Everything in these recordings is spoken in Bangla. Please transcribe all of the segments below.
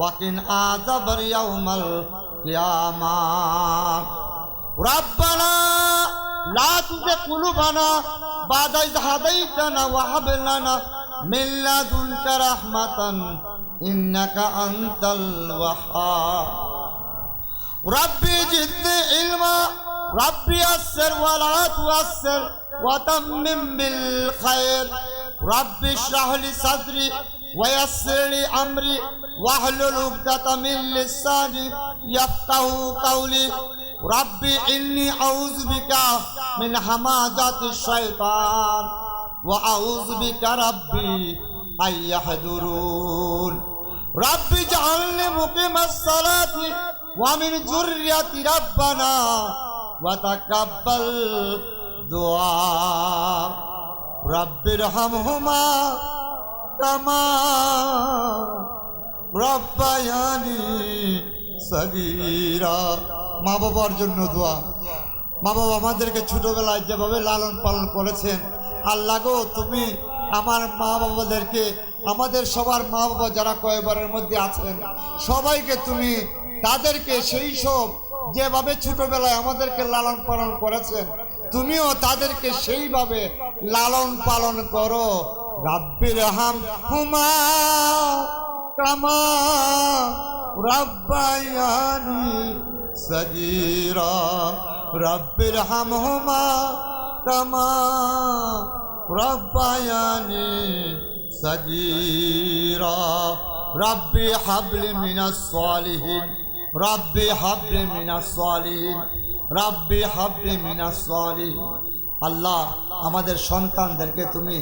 وقنا عذاب يوم القيامة. ربنا لا تزغ قلوبنا بعد إذ هديتنا وهب لنا من لدنك رحمة إنك أنت الوهاب. ربي زدني علما ربي يسر ولا تؤثر وتمم بالخير. ربي اشرح لي صدري ويسر لي امري واحلل عقدة من لساني يفقه قولي ربي اني اعوذ بك من همازات الشيطان واعوذ بك ربي ان يحضرون رب اجعلني مقيم الصلاة ومن ذريتي ربنا وتقبل دعاء رب ارحمهما كما রব্বায়ানি সগীরা মা বাবার জন্য দোয়া মা বাবা আমাদেরকে ছোটবেলায় যেভাবে লালন পালন করেছেন আল্লাহ গো তুমি আমার মা বাবাদেরকে আমাদের সবার মা বাবা যারা কয়েকবারের মধ্যে আছেন সবাইকে তুমি তাদেরকে সেই সব যেভাবে ছোটবেলায় আমাদেরকে লালন পালন করেছেন তুমিও তাদেরকে সেইভাবে লালন পালন করো রাব্বির হাম হুমা কামা রাব্বায়ানি সগীরা রাব্বির হাম হুমা কামা রাব্বায়ানি সগীরা রাব্বি হাবলি মিনাস সালিহিন রাব্বি হাবলি মিনাস সালিহিন রাব্বি হাবলি মিনাস সালিহিন আল্লাহ, আমাদের সন্তানদেরকে তুমি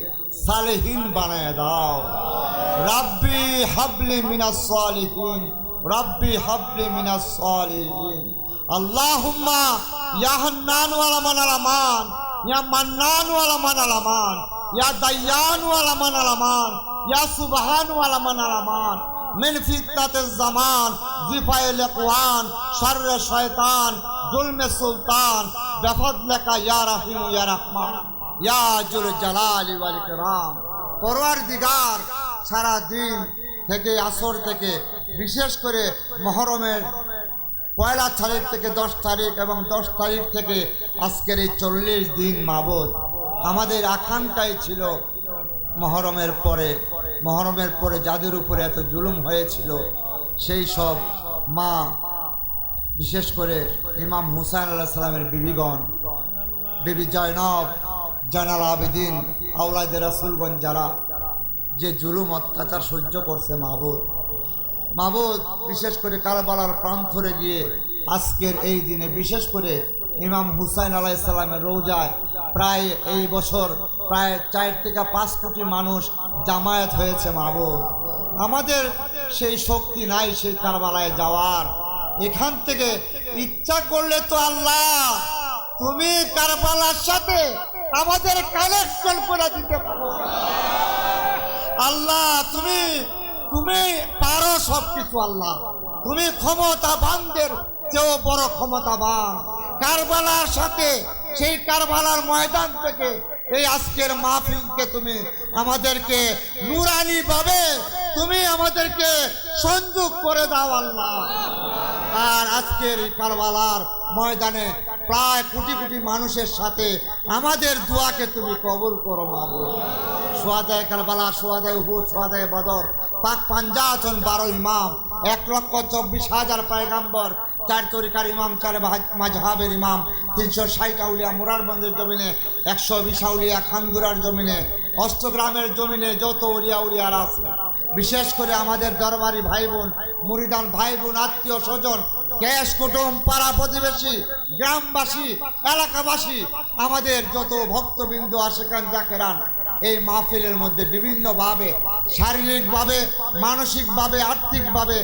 সালেহীন বানায় দাও। রাব্বি হাবলি মিনা সালেহীন, রাব্বি হাবলি মিনা সালেহীন। আল্লাহুম্মা ইয়াহান্নান ওয়ালা মানালামান ইয়া মান্নান ওয়ালা মানালামান ইয়া দাইয়ান ওয়ালা মানালামান ইয়া সুবহান ওয়ালা মানালামান মিন ফিতনাতিজ জামান, জিফায়ে লিকওয়ান, শাররে শয়তান জুলমে সুলতান, বেফদলেকা ইয়া রাহিম, ইয়া রহমান, ইয়া জুল জালাল ওয়াল ইকরাম। দিগার সারাদিন থেকে, আসর থেকে, বিশেষ করে মহরমের পয়লা তারিখ থেকে দশ তারিখ এবং দশ তারিখ থেকে আজকের এই চল্লিশ দিন মাবত আমাদের আকাঙ্ক্ষাই ছিল মহরমের পরে মহরমের পরে যাদের উপরে এত জুলুম হয়েছিল, সেই সব মা বিশেষ করে ইমাম হুসাইন আল্লাহ সাল্লামের বিবিগণ, বিবি জয়নব জানাল আবেদিন আউলাদ রাসুলগঞ্জ যারা যে জুলুম অত্যাচার সহ্য করছে মাহবুদ। মাহবুদ, বিশেষ করে কারবালার প্রান্তরে গিয়ে আজকের এই দিনে বিশেষ করে ইমাম হুসাইন আলাইসাল্লামের রোজায় প্রায় এই বছর প্রায় চার থেকে পাঁচ কোটি মানুষ জামায়াত হয়েছে মাহবুদ। আমাদের সেই শক্তি নাই সেই কারবালায় যাওয়ার। এখান থেকে ইচ্ছা করলে তো আল্লাহ তুমি কারবালার সাথে আমাদের কানেকশন করে দিতে পারো। আল্লাহ, তুমি তুমি পারো সবকিছু আল্লাহ। তুমি ক্ষমতাবানদের চেয়েও বড় ক্ষমতাবান। কারবালার সাথে, সেই কারবালার ময়দান থেকে এই আজকের মাহফিলকে তুমি আমাদেরকে নুরানি ভাবে তুমি আমাদেরকে সংযোগ করে দাও আল্লাহ। আর আজকের এই কারবালার ময়দানে প্রায় কোটি কোটি মানুষের সাথে আমাদের দোয়াকে তুমি কবুল করো মাবু সোয়াদায় কারবালা, সোয়াদায় হুদ সোয়াদায় বদর, পাক পাঞ্জাতন বারো ইমাম, এক লক্ষ চব্বিশ হাজার পায়গাম্বর, চার তরিকার ইমাম, চার মাঝহাবের ইমাম, তিনশো ষাট আউলিয়া মুরারবন্দের জমিনে, একশো বিশ আউলিয়া খান্দুরার জমিনে অষ্টগ্রামের জমিনে যত উড়িয়া উড়িয়ার আছে, বিশেষ করে আমাদের দরবারি ভাই বোন মুরিদান ভাই বোন আত্মীয় স্বজন, গ্যাস, কুটুম, পাড়া প্রতিবেশী, গ্রামবাসী, এলাকাবাসী, আমাদের যত ভক্তবিন্দু আশেখান জাকেরান এই মাহফিলের মধ্যে বিভিন্নভাবে, শারীরিকভাবে, মানসিকভাবে, আর্থিকভাবে,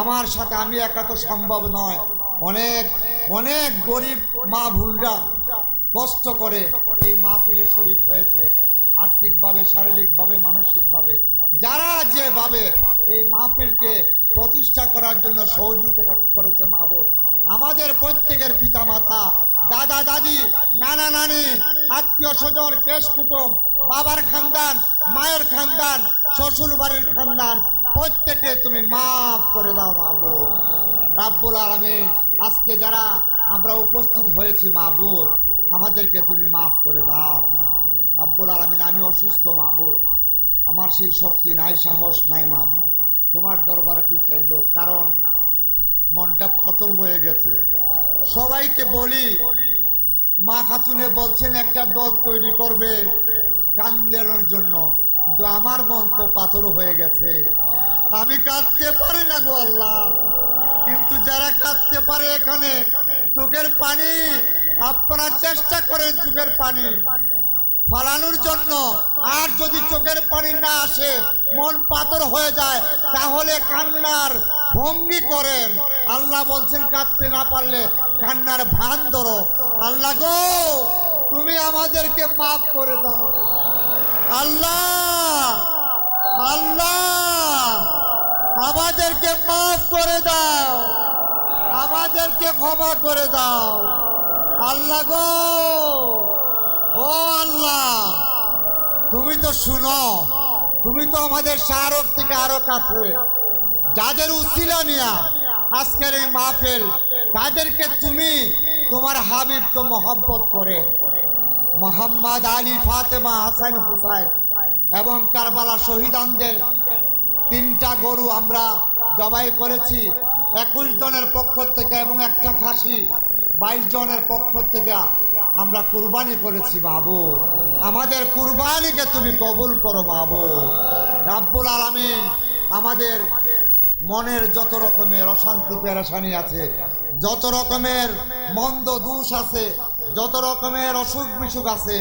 আমার সাথে আমি একা তো সম্ভব নয়। অনেক অনেক গরিব মা ভুলরা কষ্ট করে এই মাহফিলে শরীর হয়েছে। আর্থিকভাবে, শারীরিকভাবে, মানসিকভাবে, যারা যেভাবে এই মাহফিলকে প্রতিষ্ঠা করার জন্য সহযোগিতা করেছে মাহবুব, আমাদের প্রত্যেকের পিতামাতা, দাদা, দাদি, নানা, নানি, আত্মীয় স্বজন, কেশ কুটুম, বাবার খানদান, মায়ের খানদান শ্বশুর বাড়ির খানদান প্রত্যেকে তুমি মাফ করে দাও মাহবুব। রাব্বুল আলমিন, আজকে যারা আমরা উপস্থিত হয়েছি মাহবুব, আমাদেরকে তুমি মাফ করে দাও। আব্বুল আলমিন, আমি অসুস্থ মাহবুব আমার সেই শক্তি নাই, সাহস নাই মাহবুব তোমার দরবারে কি চাইব কারণ মনটা পাথর হয়ে গেছে। সবাইকে বলি, মা খাতুনে বলছেন, একটা দল তৈরি করবে কান্দানোর জন্য। কিন্তু আমার মন তো পাথর হয়ে গেছে। আমি কাঁদতে পারি না গো আল্লাহ। কিন্তু যারা কাঁদতে পারে এখানে, চোখের পানি, আপনারা চেষ্টা করেন চোখের পানি। ফালানোর জন্য। আর যদি চোখের পানি না আসে, মন পাথর হয়ে যায়, তাহলে কান্নার ভঙ্গি করেন। আল্লাহ বলছেন, কাঁদতে না পারলে কান্নার ভান ধরো। আল্লাহ গো, তুমি আমাদেরকে মাফ করে দাও। আল্লাহ আল্লাহ, আমাদেরকে মাফ করে দাও। আমাদেরকে ক্ষমা করে দাও। আল্লাহ গো ও আল্লাহ, তুমি তো শুনো, তুমি তো আমাদের শাহরুখ থেকে আরও কাছে। যাদের উচিলা নিয়া আজকের এই মাহফিল, তাদেরকে তুমি তোমার হাবিব তো মহব্বত করে। মোহাম্মদ আলী ফাতেমা, হাসান হুসাইন এবং কারবালা শহীদানদের তিনটা গরু আমরা জবাই করেছি। একুশ জনের পক্ষ থেকে এবং একটা খাসি। বাইশ জনের পক্ষ থেকে আমরা কুরবানি করেছি, বাবু। আমাদের কুরবানিকে তুমি কবুল করো, বাবু। রাব্বুল আলামিন আমাদের মনের যত রকমের অশান্তি, পেরেশানি আছে, যত রকমের মন্দ দোষ আছে, যত রকমের অসুখ বিসুখ আছে,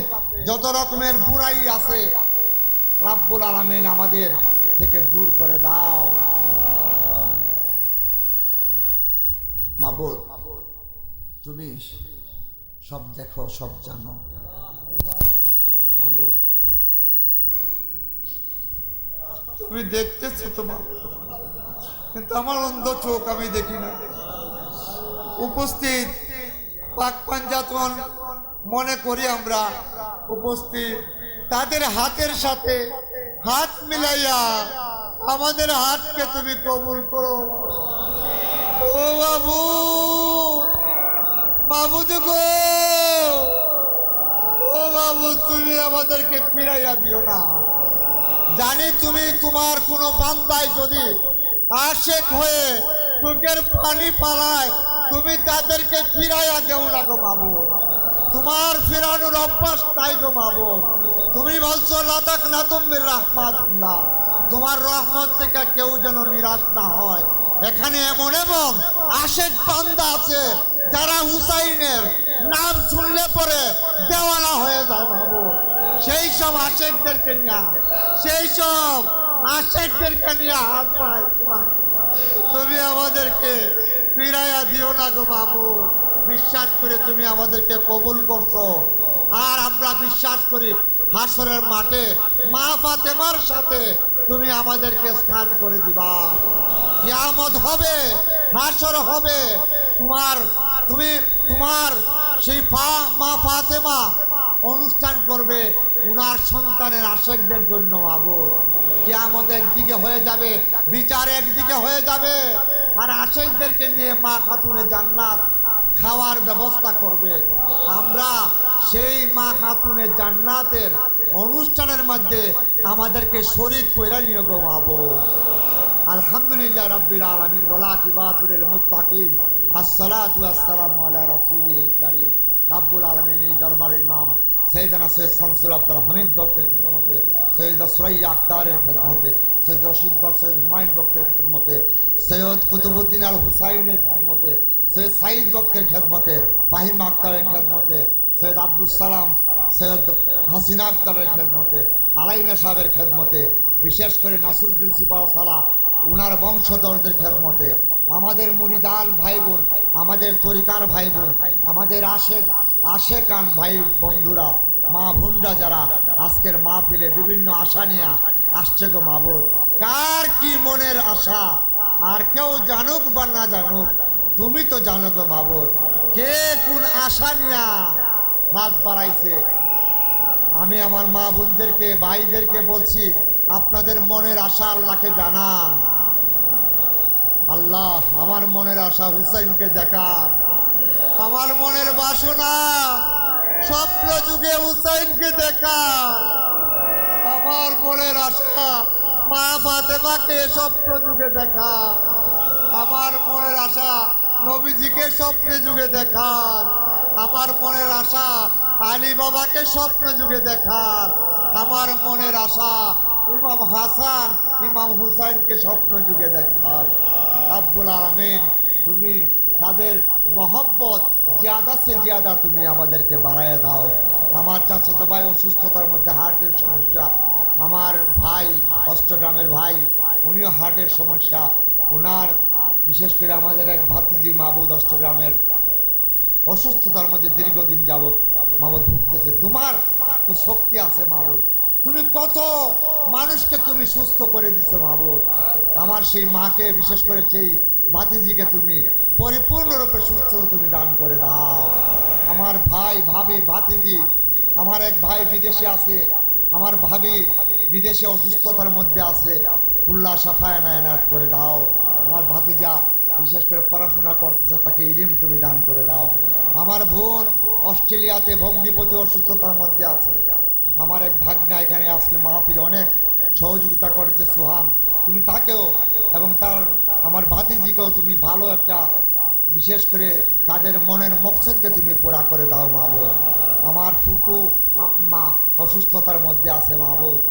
যত রকমের বুড়াই আছে, রাব্বুল আলামিন আমাদের থেকে দূর করে দাও। মাবুদ তুমি সব দেখো, সব জানো। তুমি দেখতেছো তো মাবুদ কিন্তু আমার অন্ধ চোখ আমি দেখি না। উপস্থিত পাক পাঞ্জাতন মনে করি আমরা উপস্থিত। তাদের হাতের সাথে হাত মিলাইয়া আমাদের হাতকে তুমি কবুল করো। বাবুদ গো। ও বাবু তুমি আমাদেরকে ফিরাইয়া দিও না। জানি তুমি তোমার কোনো বান্দায় যদি আশেক হয়ে চোখের পানি পালায়, তুমি তাদেরকে ফিরাইয়া দেও না গো বাবু তোমার ফিরানোর অভ্যাস তাই গো বাবু তুমি বলছো, লতাক না তুমি রহমাতুল্লাহ। তোমার রহমত থেকে কেউ যেন নিরাশ না হয়। এখানে এমন এবং আশেক বান্দা আছে যারা হুসাইনের নাম শুনলে পরে দেওয়ালা হয়ে যায় বাবু। সেই সব আশেকদেরকে নিয়ে, সেই সব আশেকদেরকে নিয়ে হাত তোমার। তুমি আমাদেরকে ফিরাইয়া দিও না গো বাবু। বিশ্বাস করে তুমি আমাদেরকে কবুল করছ। আর আমরা বিশ্বাস করি হাসরের মাঠে মা ফাতেমার সাথে তুমি আমাদেরকে স্থান করে দিবা। কিয়ামত হবে, হাসর হবে তোমার, তুমি তোমার সেই ফা, মা ফাতেমা অনুষ্ঠান করবে উনার সন্তানের আশেকদের জন্য আবুদ কেয়ামত একদিকে হয়ে যাবে, বিচার একদিকে হয়ে যাবে, আর আশেকদেরকে নিয়ে মা খাতুনে জান্নাত খাওয়ার ব্যবস্থা করবে। আমরা সেই মা খাতুনে জান্নাতের অনুষ্ঠানের মধ্যে আমাদেরকে শরীর কইরা নিয়ে গো মাবুদ আলহামদুলিল্লাহ রাব্বিল আলামিন ওয়ালা কিবাতুল মুত্তাকিন, আসসালাতু ওয়াসসালামু আলা রাসূলিল কারীম। রাব্বুল আলমিন এই দরবারের ইমাম সৈয়দানা সৈয়দ শামসুল আব্দুল হামিদ বক্তের খেদমতে, সৈয়দা সুরাইয়া আক্তারের খেদমতে, সৈয়দ রশিদ বক সৈয়দ হুমায়ুন বক্তের খেদমতে, সৈয়দ কুতুবুদ্দিন আল হুসাইনের খেদমতে, সৈয়দ সাইদ বক্তের খেদমতে, ফাহিম আক্তারের খেদমতে, সৈয়দ আব্দুল সালাম, সৈয়দ হাসিনা আক্তারের খেদমতে, আলাইমা সাহেবের খেদমতে, বিশেষ করে নাসরুদ্দিন সিপাহ সালা উনার বংশধরদের খেদমতে। আমাদের মুরিদান ভাই বোন আমাদের তরিকার ভাই বোন আমাদের আশেক, আশেকান ভাই বন্ধুরা, মা ভুন্ডা যারা আজকের মাহফিলে বিভিন্ন আশা নিয়ে আসছে গো মাবুদ কার কি মনের আশা? আর কেউ জানুক বা না জানুক, তুমি তো জানো গো মাবুদ কে কোন আশা নিয়া হাত বাড়াইছে? আমি আমার মা বোনদেরকে, ভাইদেরকে বলছি আপনাদের মনের আশা আল্লাহকে জানান। আল্লাহ, আমার মনের আশা হুসাইনকে দেখার আমার মনের বাসনা স্বপ্ন যুগে হুসাইনকে দেখার আমার মনের আশা মা ফাতেমাকে স্বপ্ন যুগে দেখা আমার মনের আশা নবীজিকে স্বপ্নে যুগে দেখার আমার মনের আশা আলী বাবাকে স্বপ্ন যুগে দেখার আমার মনের আশা ইমাম হাসান, ইমাম হুসাইনকে স্বপ্ন যুগে দেখার আব্বুল আলমিন, তুমি তাদের মহব্বত, জিয়াদা সে জিয়াদা তুমি আমাদেরকে বাড়াইয়া দাও। আমার চাচাতো ভাই অসুস্থতার মধ্যে হার্টের সমস্যা, আমার ভাই অষ্টগ্রামের ভাই, উনিও হার্টের সমস্যা। ওনার বিশেষ করে আমাদের এক ভাতিজি মাহবুদ অষ্টগ্রামের অসুস্থতার মধ্যে দীর্ঘদিন যাবৎ মাহবুদ ভুগতেছে। তোমার তো শক্তি আছে মাহবুদ। তুমি কত মানুষকে তুমি সুস্থ করে দিছো মাহবুদ আমার সেই মাকে, বিশেষ করে সেই ভাতিজিকে তুমি পরিপূর্ণরূপে সুস্থতা তুমি দান করে দাও। আমার ভাই, ভাবি, ভাতিজি, আমার এক ভাই বিদেশে আছে, আমার ভাবি বিদেশে অসুস্থতার মধ্যে আছে, উল্লাহ সাফায় নায়নাত করে দাও। আমার ভাতিজা বিশেষ করে পড়াশোনা করতেছে, তাকে ইলিম তুমি দান করে দাও। আমার বোন অস্ট্রেলিয়াতে ভগ্নিপতি অসুস্থতার মধ্যে আছে। আমার এক ভাগ্না এখানে আসলে মাহফিল অনেক সহযোগিতা করেছে, সুহান। তুমি তাকেও এবং তার, আমার ভাতিজিকেও তুমি ভালো একটা বিশেষ করে তাদের মনের মকসদকে তুমি পুরা করে দাও মাহবুদ আমার ফুপু, মা অসুস্থতার মধ্যে আছে মাহবুদ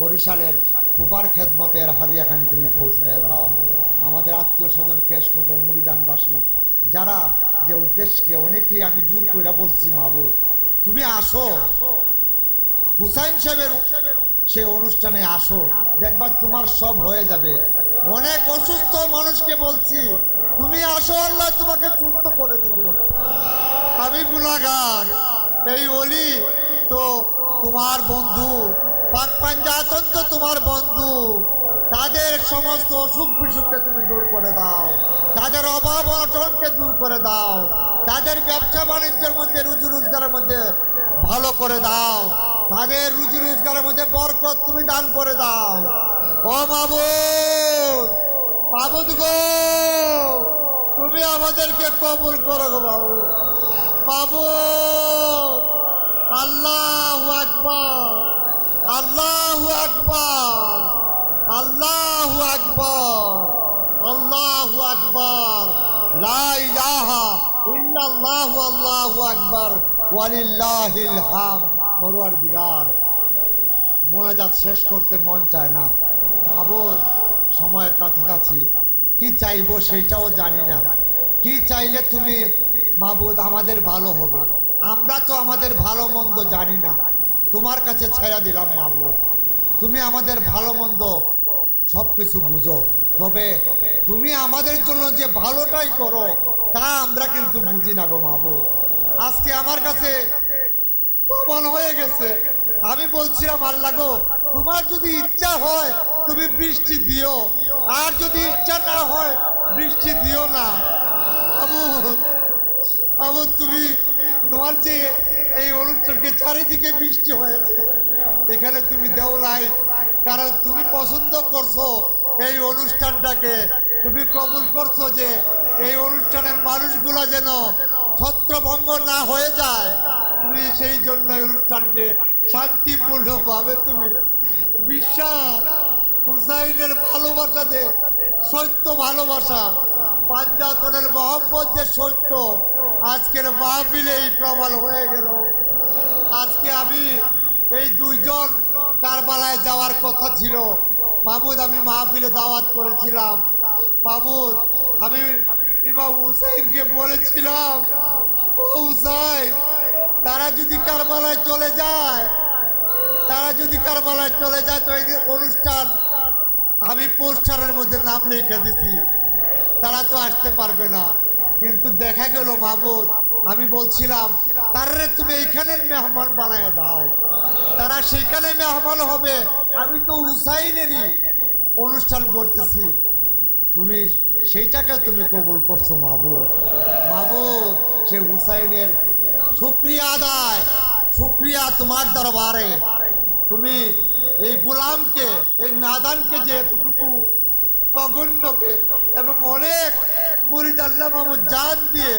বরিশালের ফুপার খেদমতের হাদিয়াখানি তুমি পৌঁছায় দাও। আমাদের আত্মীয় স্বজন কেশ কুটো, মুড়িদানবাসী, যারা যে উদ্দেশ্যকে অনেকেই আমি জোর করে বলছি মাহবুদ তুমি আসো। হুসাইন সাহেবের সেই অনুষ্ঠানে আসো। দেখবা তোমার সব হয়ে যাবে। অনেক অসুস্থ মানুষকে বলছি, তুমি আসো, আল্লাহ তোমাকে সুস্থ করে দেবে। আমি গুণাগার। এই অলি তো তোমার বন্ধু। পাক পাঞ্জাতন তো তোমার বন্ধু। তাদের সমস্ত অসুখ বিসুখকে তুমি দূর করে দাও। তাদের অভাব অনটনকে দূর করে দাও। তাদের ব্যবসা বাণিজ্যের মধ্যে, রুজি রোজগারের মধ্যে ভালো করে দাও। তাদের রুজি রোজগারের মধ্যে বরকত তুমি দান করে দাও। ও মাবুদ মাবুদ গো, তুমি আমাদেরকে কবুল করো গো বাবু। বাবু আল্লাহ আকবর আল্লাহ আকবর। আল্লাহ আকবর আল্লাহ আকবর ইল্লাল্লাহু, আল্লাহু আকবর, ওয়ালিল্লাহিল হাম পরওয়ারদিগার। মোনাজাত শেষ করতে মন চায় না। আবার সময়ের কাছাকাছি। কি চাইব সেটাও জানি না। কি চাইলে তুমি, মাবুদ, আমাদের ভালো হবে? আমরা তো আমাদের ভালো মন্দ জানি না। তোমার কাছে ছেড়া দিলাম, মাবুদ। তুমি আমাদের ভালো মন্দ সব কিছু বুঝো। তবে তুমি আমাদের জন্য যে ভালোটাই করো, তা আমরা কিন্তু বুঝি না গো মাবুদ আজকে আমার কাছে প্রমাণ হয়ে গেছে। আমি বলছিলাম, আল্লাহ গো, তোমার যদি ইচ্ছা হয়, তুমি বৃষ্টি দিও। আর যদি ইচ্ছা না হয়, বৃষ্টি দিও না। আবু আবু তুমি তোমার যে এই অনুষ্ঠানকে চারিদিকে বৃষ্টি হয়েছে। এখানে তুমি দেও নাই, কারণ তুমি পছন্দ করছ এই অনুষ্ঠানটাকে। তুমি কবুল করছ যে এই অনুষ্ঠানের মানুষগুলো যেন ছত্রভঙ্গ না হয়ে যায়। তুমি সেই জন্য এই অনুষ্ঠানকে শান্তিপূর্ণভাবে তুমি বিশ্বাস, হুসাইনের ভালোবাসা যে সত্য ভালোবাসা, পাঞ্জাতনের মহব্বত যে সত্য আজকের মাহফিলেই প্রমাণ হয়ে গেল। আজকে আমি এই দুইজন কারবালায় যাওয়ার কথা ছিল। মাহবুদ আমি মাহফিলে দাওয়াত করেছিলাম। মাহবুদ আমি ইমাম হুসাইনকে বলেছিলাম, ও হুসাইন, তারা যদি কারবালায় চলে যায়, তারা যদি কারবালায় চলে যায়, তো এই অনুষ্ঠান, আমি পোস্টারের মধ্যে নাম লিখে দিছি। তারা তো আসতে পারবে না। কিন্তু দেখা গেল মাহবুদ আমি বলছিলাম তারে তুমি এইখানের মেহমান বানায় দাও। তারা সেইখানে মেহমান হবে। আমি তো হুসাইনেরই অনুষ্ঠান করতেছি। তুমি সেইটাকে তুমি কবুল করছ মাহবুদ মাহবুদ সে হুসাইনের শুক্রিয়া আদায়, শুক্রিয়া তোমার দরবারে। তুমি এই গোলামকে, এই নাদানকে যে এতটুকু অগণ্যকে এবং অনেক মুরিদ আল্লাহ মাহমুদ জান দিয়ে,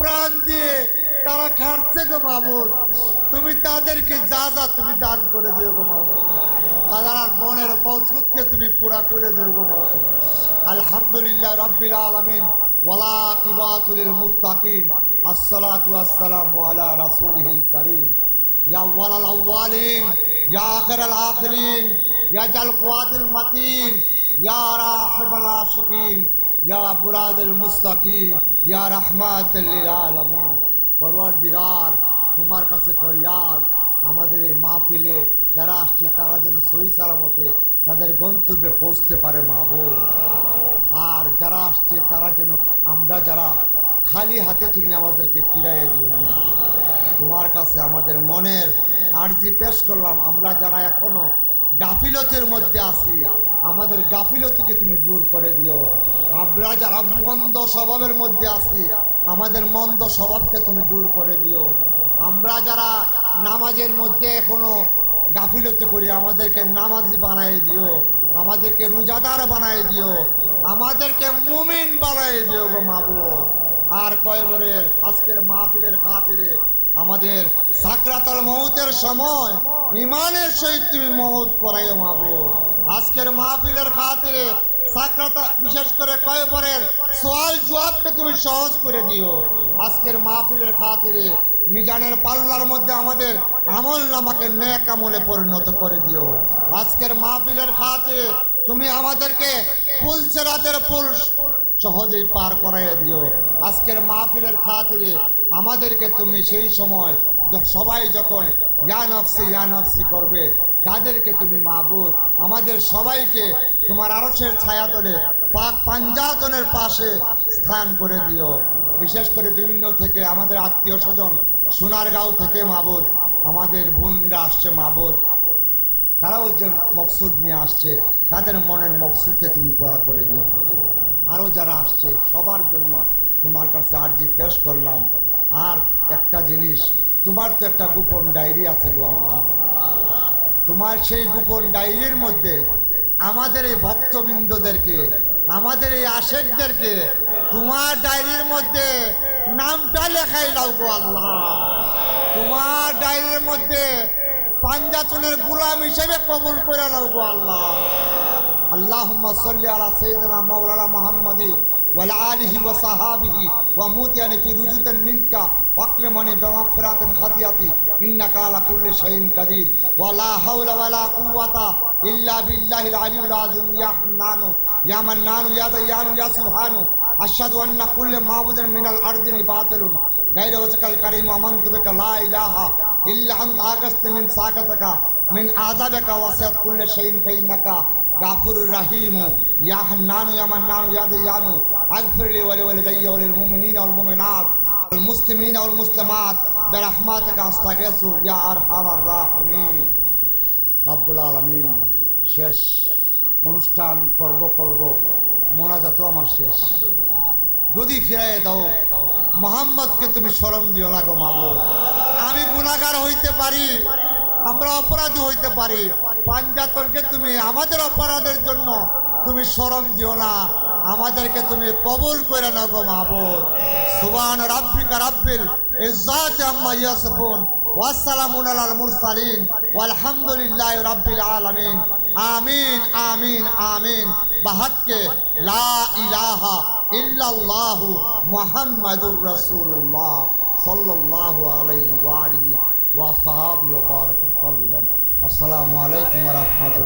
প্রাণ দিয়ে তারা খাটছে গো মাহমুদ। তুমি তাদেরকে যা যা তুমি দান করে দিও গো মাহমুদ। আর মনের পৌঁছকে তুমি পুরা করে দিও গো মাহমুদ। আলহামদুলিল্লাহ রব্বিল আলমিন, ওয়ালা কিবাতুল মুত্তাকিন, আসসালাতু আসসালামু আলা রাসূলিহিল কারীম। ইয়া আউয়ালাল আউয়ালিন, ইয়া আখিরাল আখিরিন, ইয়া জাল কুয়াতিল মাতিন, ইয়া রাহিবাল আশিকিন। يا براد المستقيم يا رحمة للعالمين পরওয়ারদিগার তোমার কাছে ফরিয়াদ আমাদের এই মাহফিলে যারা আসছে তারা যেন সহি সালামতে তাদের গন্তব্যে পৌঁছতে পারে মাহবুব আর যারা আসছে তারা যেন আমরা যারা খালি হাতে তুমি আমাদেরকে ফিরাইয়ে দিও না তোমার কাছে আমাদের মনের আর্জি পেশ করলাম আমরা যারা এখনো গাফিলতির মধ্যে আছি। আমাদের গাফিলতিকে তুমি দূর করে দিও। আমরা যারা মন্দ স্বভাবের মধ্যে আছি, আমাদের মন্দ স্বভাবকে তুমি দূর করে দিও। আমরা যারা নামাজের মধ্যে এখনও গাফিলতি করি, আমাদেরকে নামাজি বানাই দিও। আমাদেরকে রোজাদার বানাই দিও। আমাদেরকে মুমিন বানাই দিও গো মাবুদ। আর কয়বরের আজকের মাহফিলের খাতিরে আমাদের সাকরাতাল মৌতের সময় ইমানের সহিত তুমি মৌত করাইও মাবুদ আজকের মাহফিলের খাতিরে সাকরাতা, বিশেষ করে কয়বরের সোয়াল জবাবকে তুমি সহজ করে দিও। আজকের মাহফিলের খাতিরে মিজানের পাল্লার মধ্যে আমাদের আমল নামাকে নেক আমলে পরিণত করে দিও। আজকের মাহফিলের খাতিরে তুমি আমাদেরকে পুল সেরাতের পুল সহজেই পার করাইয়া দিও। আজকের মাহফিলের খাতিরে আমাদেরকে তুমি সেই সময় সবাই যখন ইয়ানফসি ইয়ানফসি করবে, তাদেরকে তুমি মাহবুদ আমাদের সবাইকে তোমার আরসের ছায়াতলে, পাক পাঞ্জাতনের পাশে স্থান করে দিও। বিশেষ করে বিভিন্ন থেকে আমাদের আত্মীয় স্বজন, সোনারগাঁও থেকে মাহবুদ আমাদের বোনরা আসছে মাহবুদ তারাও যে মকসুদ নিয়ে আসছে, তাদের মনের মকসুদকে তুমি পুরা করে দিও। আরও যারা আসছে, সবার জন্য তোমার কাছে আর্জি পেশ করলাম। আর একটা জিনিস, তোমার তো একটা গোপন ডায়েরি আছে গো আল্লাহ। তোমার সেই গোপন ডায়েরির মধ্যে আমাদের এই ভক্তবৃন্দদেরকে, আমাদের এই আশেকদেরকে তোমার ডায়েরির মধ্যে নামটা লেখাই দাও গো আল্লাহ। তোমার ডায়েরির মধ্যে পাঞ্জাতনের গুলাম হিসেবে কবুল করে নাও গো আল্লাহ। اللهم صل على سيدنا مولانا محمد وعلى آله وصحابه وموتيان في رجوة منك واكرمني بمغفرات خطيئتي إنك على كل شيء قدير ولا حول ولا قوة إلا بالله العلي العظيم يا حنان يا منان يا ديان يا سبحان أشهد أن كل معبود من الأرض باطل غير وجهك الكريم ومنت بك لا إله إلا أنت أغست من ساكتك من عذابك وسعت كل شيء فإنك গাফুরুর রাহিম। ইয়াহ নানু ইয়ামান নানু ইয়াদ ইয়ানু আগফিরলি ওয়ালি ওয়ালি দাইয়া ওয়ালিল মুমিনিন ওয়াল মুমিনাত। ওয়াল মুসলিমিন ওয়াল মুসলিমাত। বিরাহমাতিকা আস্তাগীসু ইয়া আরহামার রাহিমিন। রাব্বুল আলামিন। শেষ অনুষ্ঠান করব করব মোনাজাতও আমার শেষ। যদি ফিরাই দাও, মোহাম্মদকে তুমি স্মরণ দিও না গো মাবো আমি গুণাগার হইতে পারি, আমরা অপরাধী হইতে পারি। পাঞ্জাতনকে তুমি আমাদের অপরাধের জন্য তুমি স্মরণ দিও না। আমাদেরকে তুমি কবুল করে নাও গো মাহবুব। সুবান রাব্বিকা রাব্বিল ইজ্জাতি আম্মা ইয়াসিফুন। ওয়াসসালামুন আলাল মুরসালিন। ওয়ালহামদুলিল্লাহি রাব্বিল আলামিন। আমিন আমিন আমিন। বাহাক্কে লা ইলাহা ইল্লাল্লাহু মুহাম্মাদুর রাসূলুল্লাহ সাল্লাল্লাহু আলাইহি ওয়া আলিহি ওয়া সাহাবিহি ওয়া বারাক ওয়া সাল্লাম আসসালামু আলাইকুম ওয়া রাহমাতুল্লাহ